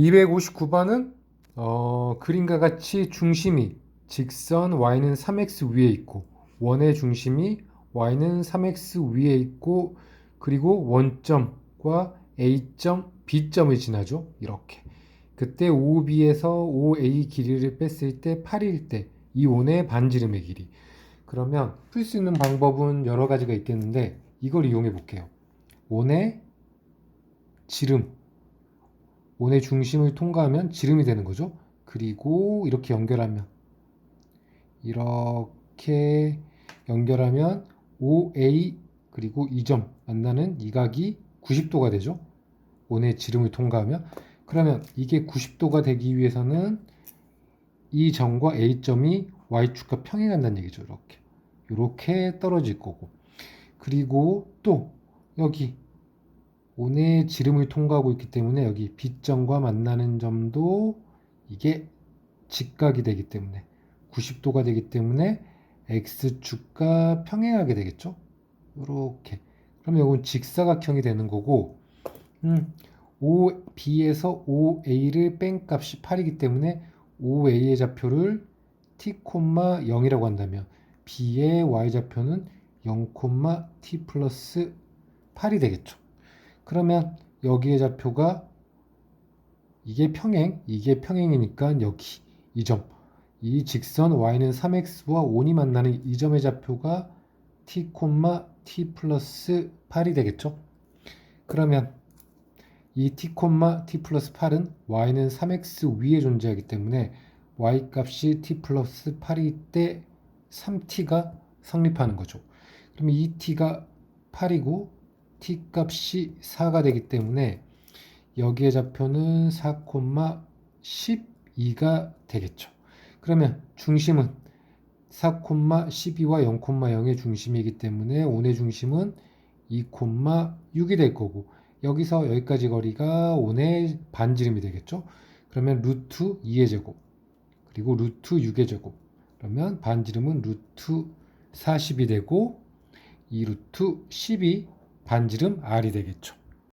259번은 어, 그림과 같이 중심이 직선 y는 3x 위에 있고 원의 중심이 y는 3x 위에 있고 그리고 원점과 a점, b점을 지나죠. 이렇게. 그때 OB에서 OA 길이를 뺐을 때 8일 때 이 원의 반지름의 길이. 그러면 풀 수 있는 방법은 여러 가지가 있겠는데 이걸 이용해 볼게요. 원의 지름 원의 중심을 통과하면 지름이 되는 거죠. 그리고 이렇게 연결하면 이렇게 연결하면 OA 그리고 이점 만나는 이 각이 90도가 되죠. 원의 지름을 통과하면 그러면 이게 90도가 되기 위해서는 이 점과 A점이 Y축과 평행한다는 얘기죠. 이렇게 이렇게 떨어질 거고 그리고 또 여기 원의 지름을 통과하고 있기 때문에 여기 B점과 만나는 점도 이게 직각이 되기 때문에 90도가 되기 때문에 X축과 평행하게 되겠죠? 이렇게 그러면 이건 직사각형이 되는 거고 음, OB에서 OA를 뺀 값이 8이기 때문에 OA의 좌표를 t, 0이라고 한다면 B의 y좌표는 0, t 플러스 8이 되겠죠. 그러면 여기의 좌표가 이게 평행, 이게 평행이니까 여기 이 점, 이 직선 y는 3x와 5이 만나는 이 점의 좌표가 t, t 플러스 8이 되겠죠. 그러면 이 t, t 플러스 8은 y는 3x 위에 존재하기 때문에 y 값이 t 플러스 8일 때 3t가 성립하는 거죠. 그러면 이 t가 8이고 t 값이 4가 되기 때문에 여기에 좌표는 4, 12가 되겠죠. 그러면 중심은 4, 12와 0, 0의 중심이기 때문에 온의 중심은 2, 6이 될 거고 여기서 여기까지 거리가 온의 반지름이 되겠죠. 그러면 루트 2의 제곱 그리고 루트 6의 제곱 그러면 반지름은 루트 40이 되고 이 루트 10이 반지름 R이 되겠죠.